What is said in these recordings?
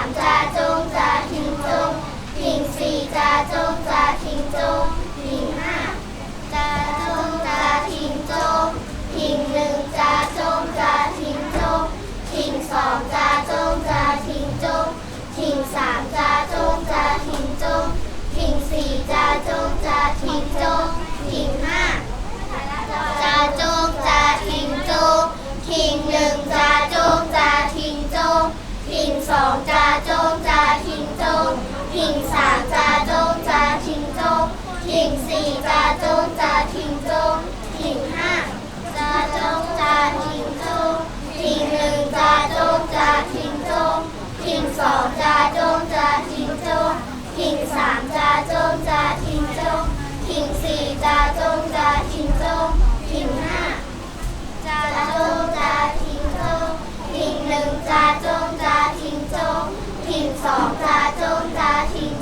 าจาจงจาทิงจงทิงสีจาจง สองจาจงจาทิ้งจงทิ้งสามจาจงจาทิ้งจงทิ้งสี่จาจงจาทิ้งจงทิ้งห้าจาจงจาทิ้งจงทิ้งหนึ่งจาจงจาทิ้งจงทิ้งสองจาจงจาทิ้ง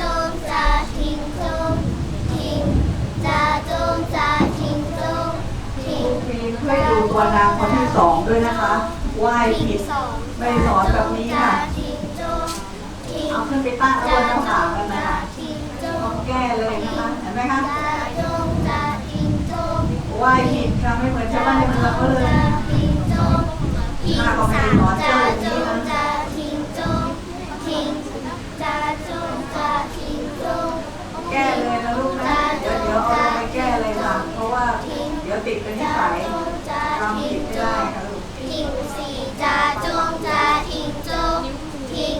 จงจะทิงจงทิงจะจงจะทิงจงทิงมีช่วยดูตัวนางคนที่สองด้วยนะคะไหว้ผิดไม่สอนแบบนี้ค่ะ ทิงจงทิงเอาขึ้นไปตั้งเอาบนหน้าผากกันนะคะทิงจต้องแก้เลยนะคะเห็นไหมคะจะจงจะทิงจงไหว้ผิดค่ะไม่เหมือนชาวบ้านในเมืองเขาเลยทิงจงทิงสาม ดี๋ยวเดี๋ยวเอาลงไปแก้เลยค่ะ เพราะว่าเดี๋ยวติดเป็นนิสัยทำผิดไม่ได้ค่ะลูกทิงสี่จะจงจะทิงจงทิง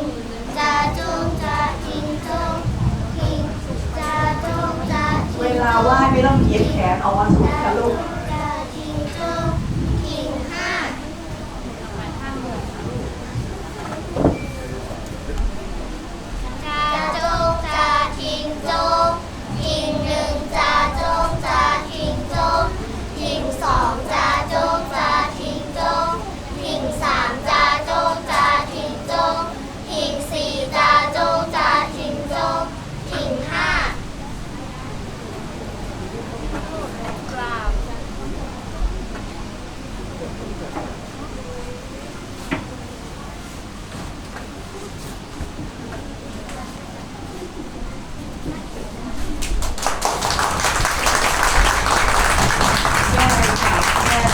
จะจงจะทิงจงทิงจะจงจะทิงจงเวลาไหว้ไม่ต้องเหยียดแขนออกมาสูงค่ะลูก